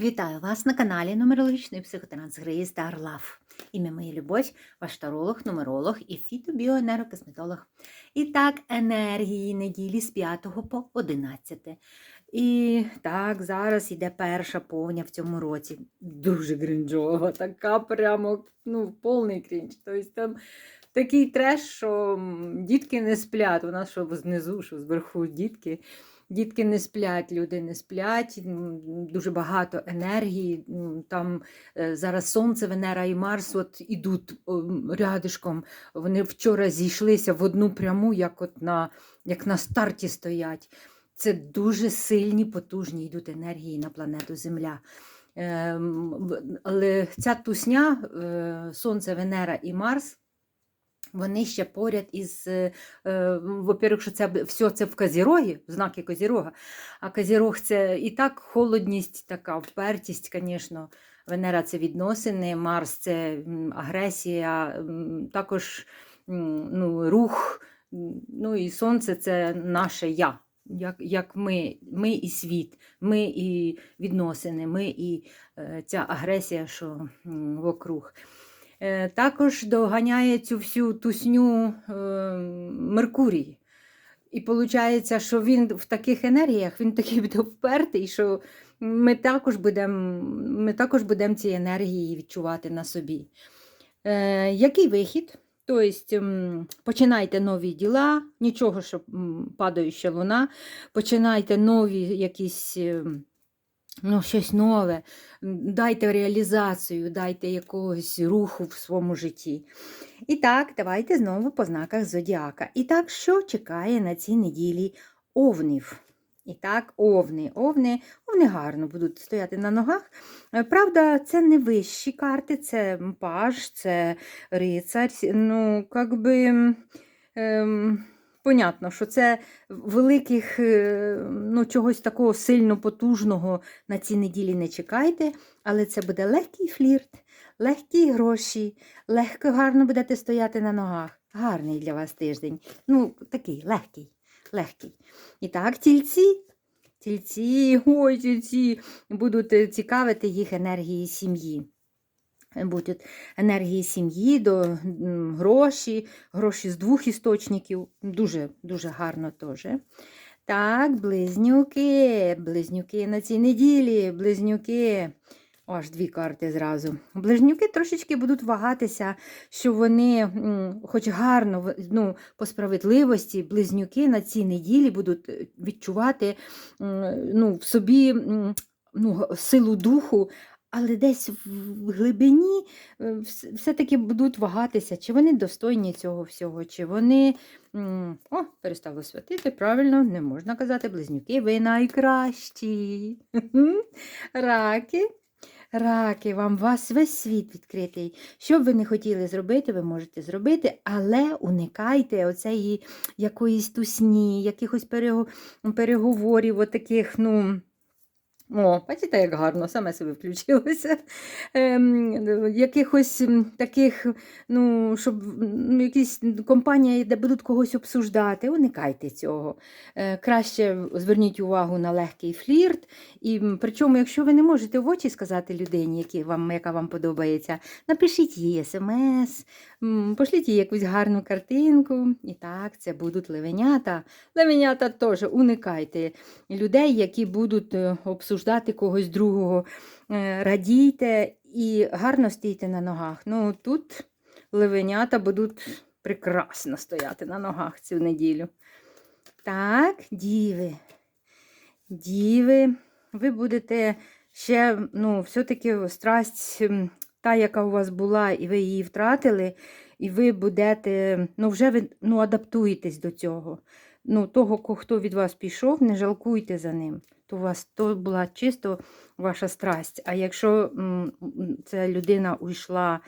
Вітаю вас на каналі Нумерологічний психотранс Грей Star Ім'я моя любов, ваш таролог, нумеролог і фітобіоенергокосметолог. І так, енергії неділі з 5 по 11. І так, зараз йде перша повня в цьому році. Дуже гринджова, така прямо ну, повний крінж. Тобто там такий треш, що дітки не сплять. У нас що знизу, що зверху дітки. Дітки не сплять, люди не сплять, дуже багато енергії. Там е, зараз Сонце, Венера і Марс от ідуть рядишком. Вони вчора зійшлися в одну пряму, як от на, як на старті стоять. Це дуже сильні, потужні йдуть енергії на планету Земля. Ем, Але ця тусня, е, Сонце, Венера і Марс. Вони ще поряд із, е, е, во-первых, що це все це в Казірогі, знаки Козірога. А Казірог це і так холодність, така впертість, звісно. Венера це відносини, Марс це агресія, також ну, рух, ну і сонце це наше я. Як, як ми, ми і світ, ми і відносини, ми і е, ця агресія, що вокруг. Е, Також доганяє цю всю тусню е, Меркурій. І виходить, що він в таких енергіях, він такий буде впертий, що ми також будемо ми ці енергії відчувати на собі. Е, який вихід? Тобто починайте нові діла, нічого, що м, падаюча луна, починайте нові якісь. Ну, щось нове, дайте реалізацію, дайте якогось руху в своєму житті. І так, давайте знову по знаках зодіака. І так, що чекає на цій неділі овнів? І так, овни. Овни, овни гарно будуть стояти на ногах. Е, Правда, це не вищі карти, це паж, це рицар. Ну, як би, м, ем, понятно, що це великих, е, ну, чогось такого сильно потужного на цій неділі не чекайте, але це буде легкий флірт, легкі гроші, легко гарно будете стояти на ногах. Гарний для вас тиждень. Ну, такий легкий, легкий. І так, тільці. Тільці, ой, тільці будуть е, цікавити їх енергії сім'ї. Будуть енергії сім'ї, до гроші, гроші з двох істочників. Дуже, дуже гарно теж. Так, близнюки, близнюки на цій неділі, близнюки. Аж дві карти зразу. Близнюки трошечки будуть вагатися, що вони, хоч гарно, ну, по справедливості, близнюки на цій неділі будуть е, відчувати ну, в собі ну, силу духу, але десь в глибині е, все-таки будуть вагатися, чи вони достойні цього всього, чи вони. О, перестало святити, правильно, не можна казати, близнюки, ви найкращі. Раки. Раки, вам вас весь світ відкритий. Що б ви не хотіли зробити, ви можете зробити, але уникайте оцеї якоїсь тусні, якихось переговорів, отаких, ну. О, бачите, як гарно, саме себе включилося. Ем, якихось таких, ну, щоб м, якісь компанії, де будуть когось обсуждати, уникайте цього. Е, краще зверніть увагу на легкий флірт. І причому, якщо ви не можете в очі сказати людині, які вам, яка вам подобається, напишіть їй смс, пошліть їй якусь гарну картинку. І так, це будуть левенята. Левенята теж уникайте людей, які будуть е, обсуждати когось другого. Е, Радійте і гарно стійте на ногах. Ну, тут левенята будуть прекрасно стояти на ногах цю неділю. Так, діви. Діви, ви будете ще, ну, все-таки страсть, та, яка у вас була, і ви її втратили, і ви будете, ну, вже ви ну, адаптуєтесь до цього. Ну, того, хто від вас пішов, не жалкуйте за ним. То у вас то була чисто ваша страсть. А якщо ця людина уйшла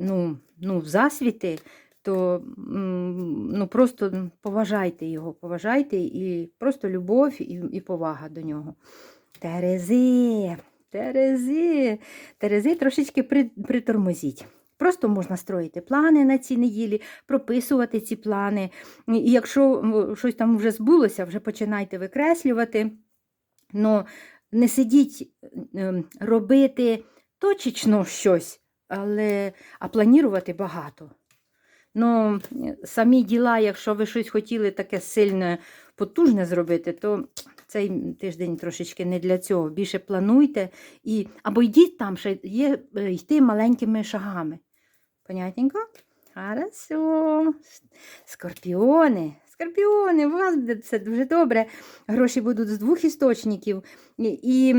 ну, ну, в засвіти, то ну, просто поважайте його, поважайте і просто любов і, і повага до нього. Терези, Терези, Терези трошечки при, притормозіть. Просто можна строїти плани на ці неділі, прописувати ці плани. І якщо щось там вже збулося, вже починайте викреслювати. Но не сидіть ем, робити точечно щось, але, а планувати багато. Ну, самі діла, якщо ви щось хотіли таке сильне, потужне зробити, то цей тиждень трошечки не для цього. Більше плануйте і або йдіть там, ще є е, йти маленькими шагами. Понятненько? Хорошо. Скорпіони. Скорпіони, у вас буде все дуже добре. Гроші будуть з двох істочників. І,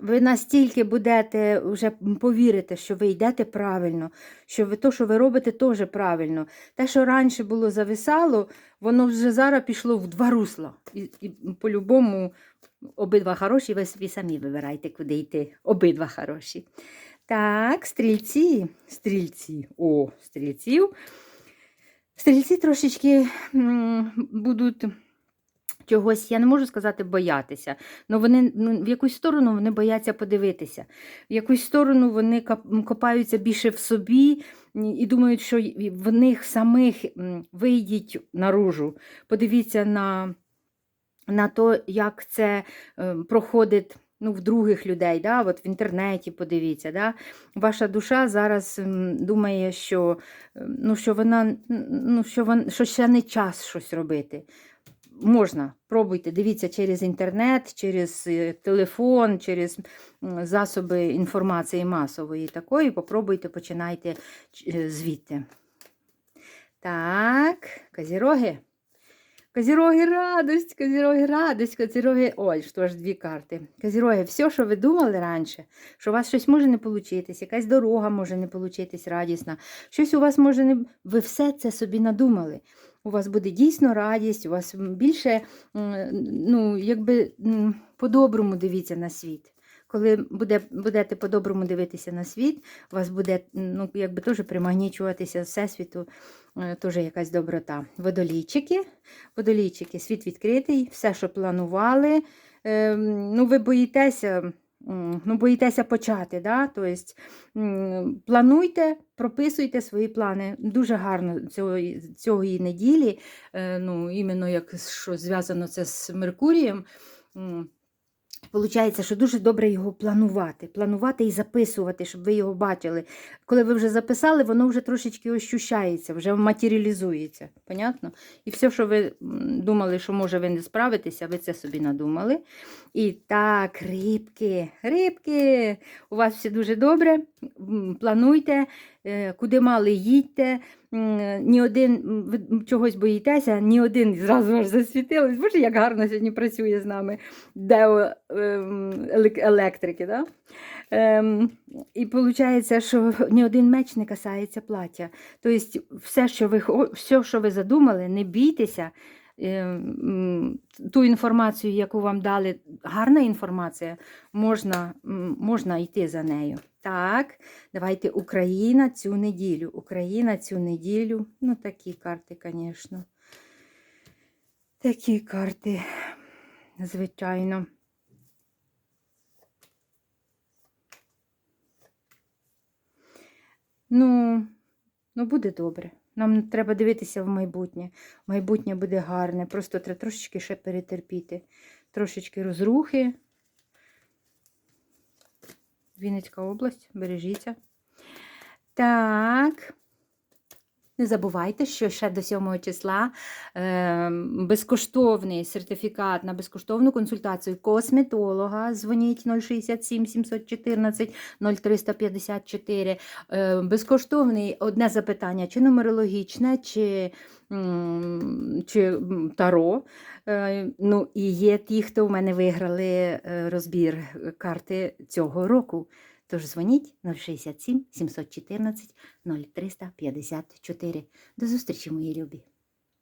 ви настільки будете вже повірите, що ви йдете правильно, що ви то, що ви робите, теж правильно. Те, що раніше було зависало, воно вже зараз пішло в два русла. І, і по-любому обидва хороші, ви собі самі вибирайте, куди йти. Обидва хороші. Так, стрільці, стрільці, о, стрільців. Стрільці трошечки будуть чогось, я не можу сказати, боятися. але вони ну, в якусь сторону вони бояться подивитися. В якусь сторону вони копаються більше в собі і думають, що в них самих вийдіть наружу. Подивіться на, на то, як це е, проходить. Ну, в других людей, да? От в інтернеті подивіться. Да? Ваша душа зараз думає, що, ну, що, вона, ну, що, вон, що ще не час щось робити. Можна, пробуйте, дивіться через інтернет, через е, телефон, через засоби інформації масової такої. Попробуйте, починайте е, звідти. Так, козіроги. Козіроги радость, козіроги радость, козіроги. Ой, що ж дві карти. Козіроги, все, що ви думали раніше, що у вас щось може не получитись, якась дорога може не получитись радісна, щось у вас може не. Ви все це собі надумали. У вас буде дійсно радість, у вас більше, ну, якби по-доброму дивіться на світ. Коли буде, будете по-доброму дивитися на світ, у вас буде ну, якби теж примагнічуватися Всесвіту, е, теж якась доброта. Водолійчики, водолійчики, світ відкритий, все, що планували. Е, ну, ви боїтеся. Ну, боїтеся почати, да? тобто, плануйте, прописуйте свої плани. Дуже гарно цього, цієї неділі, е, ну, іменно як що зв'язано це з Меркурієм. Получається, що дуже добре його планувати, планувати і записувати, щоб ви його бачили. Коли ви вже записали, воно вже трошечки ощущається, вже матеріалізується. Понятно? І все, що ви думали, що може ви не справитеся, ви це собі надумали. І так, рибки, рибки, у вас все дуже добре. Плануйте, е, куди мали, їдьте. Ні один ви чогось боїтеся, ні один зразу аж засвітилось. Боже, як гарно сьогодні працює з нами део ем, електрики. Да? Ем, і виходить, що ні один меч не касається плаття. Тобто, все, що ви, все, що ви задумали, не бійтеся. Ту інформацію, яку вам дали, гарна інформація, можна, можна йти за нею. Так, давайте Україна цю неділю. Україна цю неділю. Ну, такі карти, звісно. Такі карти, звичайно. Ну, ну буде добре. Нам треба дивитися в майбутнє. Майбутнє буде гарне. Просто треба трошечки ще перетерпіти. Трошечки розрухи. Вінницька область, бережіться. Так. Не забувайте, що ще до 7 числа е, безкоштовний сертифікат на безкоштовну консультацію косметолога. Дзвоніть 067 714 0354. Е, безкоштовний одне запитання, чи нумерологічне, чи, чи таро. Е, ну, і є ті, хто в мене виграли е, розбір карти цього року. Тож дзвоніть 067 714 0354. До зустрічі, мої любі!